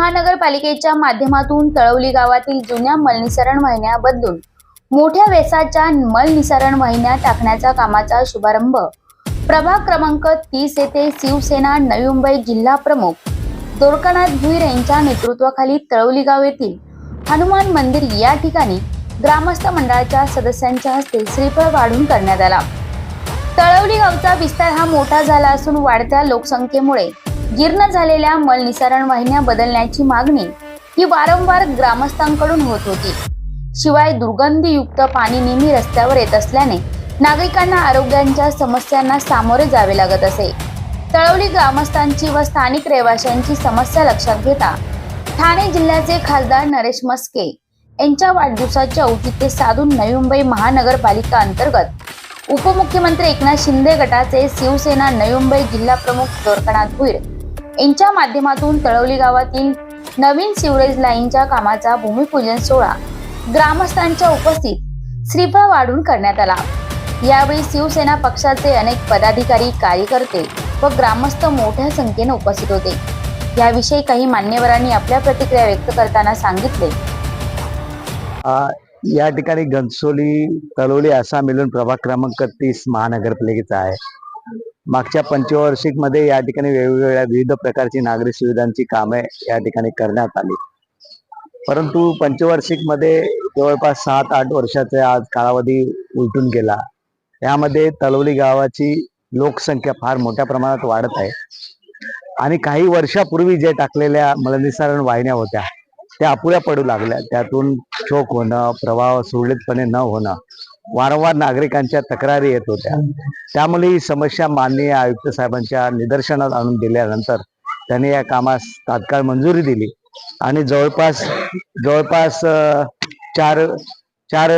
महानगरपालिकेच्या माध्यमातून तळवली गावातील जुन्या मलनिसरण वाहिन्या बदलून मोठ्या वेसाच्या मलनिसरण वाहिन्या टाकण्याच्या कामाचा शुभारंभ. प्रभाग क्रमांक तीस येथे शिवसेना नवी मुंबई जिल्हा प्रमुख दोरकानाथ भुईर यांच्या नेतृत्वाखाली तळवली गाव येथील हनुमान मंदिर या ठिकाणी ग्रामस्थ मंडळाच्या सदस्यांच्या हस्ते श्रीफळ वाढून करण्यात आला. तळवली गावचा विस्तार हा मोठा झाला असून वाढत्या लोकसंख्येमुळे जीर्ण झालेल्या मलनिसारण वाहिन्या बदलण्याची मागणी ही वारंवार ग्रामस्थांकडून होत होती. शिवाय दुर्गंधीयुक्त पाणी नेहमी रस्त्यावर येत असल्याने नागरिकांना आरोग्यांच्या समस्यांना सामोरे जावे लागत असे. तळवली ग्रामस्थांची व स्थानिक रहिवाशांची समस्या लक्षात घेता ठाणे जिल्ह्याचे खासदार नरेश मस्के यांच्या वाढदिवसाचे औचित्य साधून नवी मुंबई महानगरपालिका अंतर्गत उपमुख्यमंत्री एकनाथ शिंदे गटाचे शिवसेना नवी मुंबई जिल्हा प्रमुख द्वारकानाथ भुईर यांच्या माध्यमातून तळवली गावातील नवीन सिवरेज लाईनच्या कामाचा भूमिपूजन सोहळा ग्रामस्थांच्या उपस्थित श्रीफळ वाढून करण्यात आला. यावेळी शिवसेना पक्षाचे अनेक पदाधिकारी कार्यकर्ते व ग्रामस्थ मोठ्या संख्येने उपस्थित होते. याविषयी काही मान्यवरांनी आपल्या प्रतिक्रिया व्यक्त करताना सांगितले. या ठिकाणी घनसोली तळोली असा मिळून प्रभाग क्रमांक तीस महानगरपालिकेचा आहे. मागच्या पंचवार्षिकमध्ये या ठिकाणी वेगवेगळ्या विविध प्रकारची नागरी सुविधांची कामे या ठिकाणी करण्यात आली. परंतु पंचवार्षिकमध्ये जवळपास सात आठ वर्षाचा आज कालावधी उलटून गेला. यामध्ये तळवली गावाची लोकसंख्या फार मोठ्या प्रमाणात वाढत आहे. आणि काही वर्षापूर्वी जे टाकलेल्या मलनिसारण वाहिन्या होत्या त्या अपुऱ्या पडू लागल्या. त्यातून चोक होणं प्रवाह सुरळीतपणे न होणं वारंवार नागरिकांच्या तक्रारी येत होत्या. त्यामुळे ही समस्या माननीय आयुक्त साहेबांच्या निदर्शनात आणून दिल्यानंतर त्यांनी या कामास तात्काळ मंजुरी दिली. आणि जवळपास जवळपास चार चार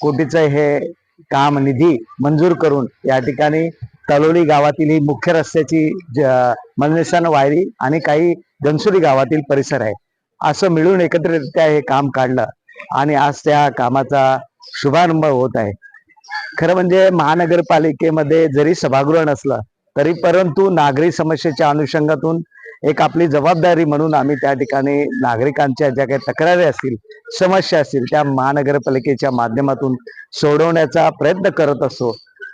कोटीचं हे काम निधी मंजूर करून या ठिकाणी तलोली गावातील ही मुख्य रस्त्याची ज- वायरी आणि काही घनसुरी गावातील परिसर आहे. असं मिळून एकत्रितरित्या हे काम काढलं. आणि आज त्या कामाचा शुभारंभ होत आहे. खरं म्हणजे महानगरपालिकेमध्ये जरी सभागृह नसलं तरी परंतु नागरी समस्येच्या अनुषंगातून एक आपली जबाबदारी म्हणून आम्ही त्या ठिकाणी नागरिकांच्या ज्या काही तक्रारी असतील समस्या असतील त्या महानगरपालिकेच्या माध्यमातून सोडवण्याचा प्रयत्न करत असतो.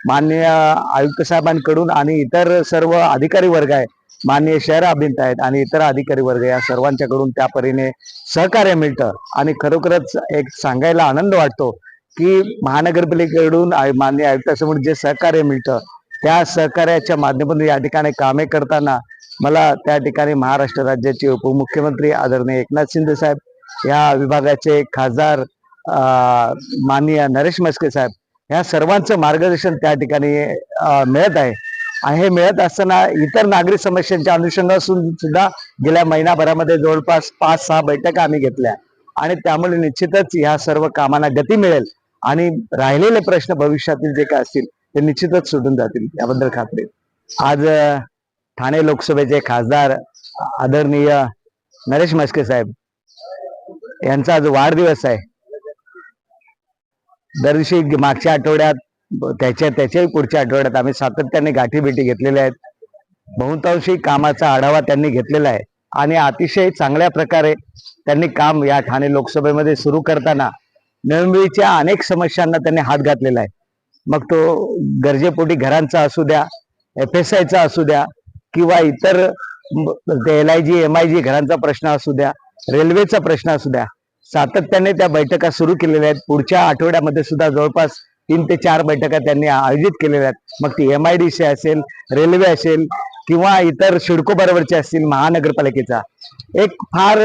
माननीय आयुक्त साहेबांकडून आणि इतर सर्व अधिकारी वर्ग आहे माननीय शहर अभियंता आहेत आणि इतर अधिकारी वर्ग या सर्वांच्याकडून त्या परीने सहकार्य मिळतं. आणि खरोखरच एक सांगायला आनंद वाटतो की महानगरपालिकेकडून आय- माननीय आयुक्तासमोर जे सहकार्य मिळतं त्या सहकार्याच्या माध्यमातून या ठिकाणी कामे करताना मला त्या ठिकाणी महाराष्ट्र राज्याचे उपमुख्यमंत्री आदरणीय एकनाथ शिंदे साहेब या विभागाचे खासदार माननीय नरेश म्हस्के साहेब ह्या सर्वांचं मार्गदर्शन त्या ठिकाणी मिळत आहे. आणि हे मिळत असताना इतर नागरिक समस्यांच्या अनुषंगासून सुद्धा गेल्या महिनाभरामध्ये जवळपास पाच सहा बैठका आम्ही घेतल्या. आणि त्यामुळे निश्चितच ह्या सर्व कामांना गती मिळेल. आणि राहिलेले प्रश्न भविष्यातील जे काय असतील ते निश्चितच सुटून जातील याबद्दल खात्री. आज ठाणे लोकसभेचे खासदार आदरणीय नरेश म्हस्के साहेब यांचा आज वाढदिवस आहे. दरवर्षी मागच्या आठवड्यात त्याच्या त्याच्याही पुढच्या आठवड्यात आम्ही सातत्याने गाठीभेटी घेतलेल्या आहेत. बहुतांशी कामाचा आढावा त्यांनी घेतलेला आहे. आणि अतिशय चांगल्या प्रकारे त्यांनी काम या ठाणे लोकसभेमध्ये सुरू करताना नळमिळीच्या अनेक समस्यांना त्यांनी हात घातलेला आहे. मग तो गरजेपोटी घरांचा असू द्या एफ एस आयचा असू द्या किंवा इतर L I G M I G घरांचा प्रश्न असू द्या रेल्वेचा प्रश्न असू द्या सातत्याने त्या बैठका सुरू केलेल्या आहेत. पुढच्या आठवड्यामध्ये सुद्धा जवळपास तीन ते चार बैठका त्यांनी आयोजित केलेल्या आहेत. मग ती एम आय डी सी असेल रेल्वे असेल किंवा इतर शिडको बरोबरचे असतील महानगरपालिकेचा एक फार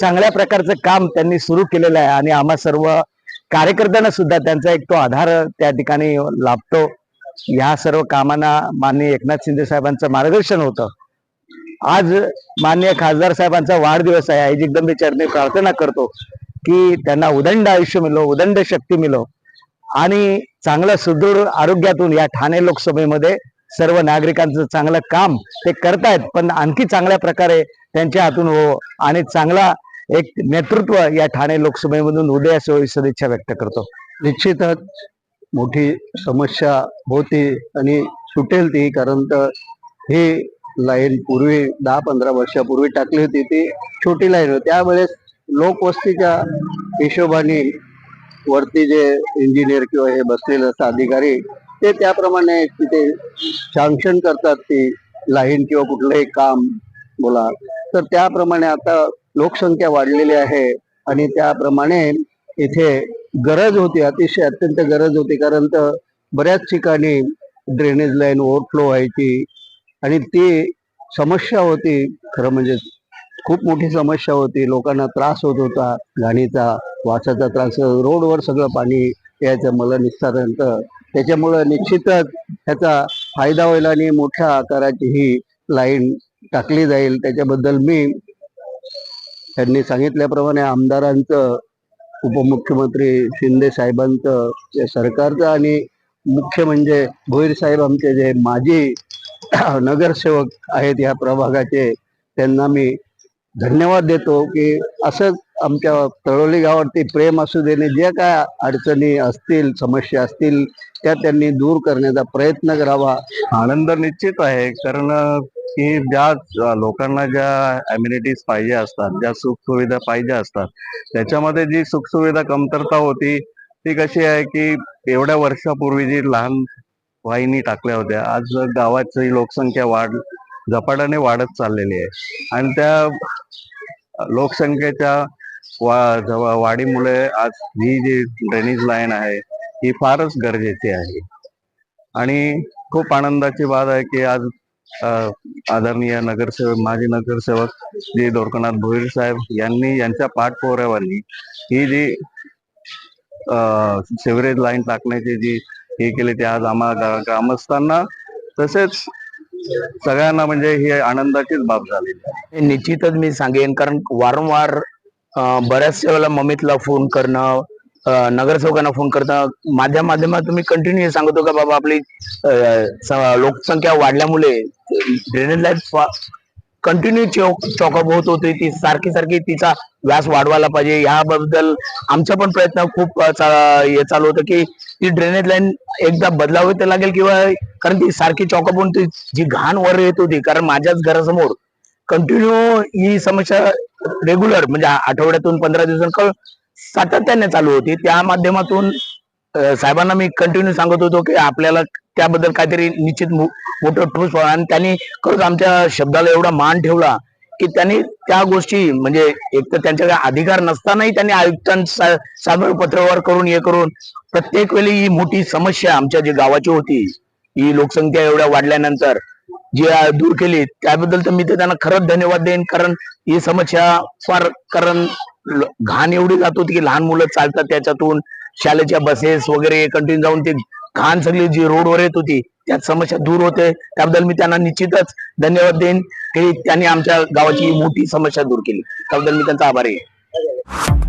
चांगल्या प्रकारचं काम त्यांनी सुरू केलेलं आहे आणि आम्हा सर्व कार्यकर्त्यांना सुद्धा त्यांचा एक तो आधार त्या ठिकाणी लाभतो. ह्या सर्व कामांना माननीय एकनाथ शिंदे साहेबांचं मार्गदर्शन होतं. आज माननीय खासदार साहेबांचा वाढदिवस आहे. आई जगदंबे चरणी प्रार्थना करतो की त्यांना उदंड आयुष्य मिळो उदंड शक्ती मिळो आणि चांगलं सुदृढ आरोग्यातून या ठाणे लोकसभेमध्ये सर्व नागरिकांचं चांगलं काम ते करतायत पण आणखी चांगल्या प्रकारे त्यांच्या हातून हो आणि चांगला एक नेतृत्व या ठाणे लोकसभेमधून उदयास होईल सदिच्छा व्यक्त करतो. निश्चितच मोठी समस्या होती आणि सुटेल ती कारण तर ही लाईन पूर्वी दहा पंधरा वर्षापूर्वी टाकली होती ती छोटी लाईन होती. त्यावेळेस लोकवस्तीच्या हिशोबाने वरती जे इंजिनियर किंवा हे बसलेले असतात अधिकारी ते त्याप्रमाणे तिथे सँक्शन करतात ती लाईन किंवा कुठलंही काम बोला. तर त्याप्रमाणे आता लोकसंख्या वाढलेली आहे आणि त्याप्रमाणे इथे गरज होती अतिशय अत्यंत गरज होती. कारण तर बऱ्याच ठिकाणी ड्रेनेज लाईन ओव्हरफ्लो व्हायची आणि ती समस्या होती. खरं म्हणजे खूप मोठी समस्या होती. लोकांना त्रास होत होता. घाणीचा वासाचा त्रास. रोडवर सगळं पाणी यायचं. मला निस्तारण त्याच्यामुळं निश्चितच त्याचा फायदा होईल आणि मोठ्या आकाराची ही लाईन टाकली जाईल. त्याच्याबद्दल मी त्यांनी सांगितल्याप्रमाणे आमदारांचं उपमुख्यमंत्री शिंदे साहेबांचं सरकारचं आणि मुख्य म्हणजे भोईर साहेब आमचे जे माजी नगरसेवक आहेत या प्रभागाचे त्यांना मी धन्यवाद देतो की असंच आमच्या तळोली गावावरती प्रेम असू देणे ज्या काय अडचणी असतील समस्या असतील त्या त्यांनी दूर करण्याचा प्रयत्न करावा. आनंद निश्चित आहे कारण की ज्या लोकांना ज्या अम्युनिटीज पाहिजे असतात ज्या सुखसुविधा पाहिजे असतात त्याच्यामध्ये जी सुखसुविधा कमतरता होती ती कशी आहे की एवढ्या वर्षापूर्वी जी लहान वाहिनी टाकल्या होत्या आज गावाची लोकसंख्या वाढ झपाट्याने वाढत चाललेली आहे. आणि त्या लोकसंख्येच्या वा जवा- वाढीमुळे आज ही जी ड्रेनेज लाईन आहे ही फारच गरजेची आहे. आणि खूप आनंदाची बाब आहे की आज आदरणीय नगरसेवक माजी नगरसेवक जी दोरकनाथ भोईर साहेब यांनी यांच्या पाठपुराव्याने ही जी सिवरेज लाईन टाकण्याची जी हे केली ते आज आम्हा ग्रामस्थांना तसेच सगळ्यांना म्हणजे ही आनंदाचीच बाब झालेली आहे निश्चितच मी सांगेन कारण वारंवार बऱ्याचशा वेळेला ममितला फोन करणं नगरसेवकांना फोन करणं माझ्या माध्यमात तुम्ही कंटिन्यू सांगतो का बाबा आपली लोकसंख्या वाढल्यामुळे drainage line continue choke choke up होत होती ती सारखी सारखी तिचा व्यास वाढवायला पाहिजे. याबद्दल आमचा पण प्रयत्न खूप चा- हे चालू होतं की ती ड्रेनेज लाईन एकदा बदलावी तर लागेल किंवा कारण ती सारखी चॉकअप होऊन ती जी घाण वर येत होती कारण माझ्याच घरासमोर कंटिन्यू ही समस्या रेग्युलर म्हणजे आठवड्यातून पंधरा दिवसांक सातत्याने चालू होती. त्या माध्यमातून साहेबांना मी कंटिन्यू सांगत होतो की आपल्याला त्याबद्दल काहीतरी निश्चित मोठं ठोस व्हावं. आणि त्यांनी खरंच आमच्या शब्दाला एवढा मान ठेवला की त्यांनी त्या गोष्टी म्हणजे एक तर त्यांच्याकडे अधिकार नसतानाही त्यांनी आयुक्तांचा सादर पत्रावर करून हे करून प्रत्येक वेळी ही मोठी समस्या आमच्या जी गावाची होती ही लोकसंख्या एवढ्या वाढल्यानंतर जी दूर केली त्याबद्दल तर मी तर त्यांना खरंच धन्यवाद देईन. कारण ही समस्या फार कारण घाण एवढी जात होती की लहान मुलं चालतात त्याच्यातून. शाळेच्या बसेस वगैरे कंटिन्यू जाऊन ते घाण सगळी जी रोडवर येत होती त्यात समस्या दूर होते. त्याबद्दल मी त्यांना निश्चितच धन्यवाद देईन. की त्यांनी आमच्या गावाची मोठी समस्या दूर केली. त्याबद्दल मी त्यांचा आभारी आहे.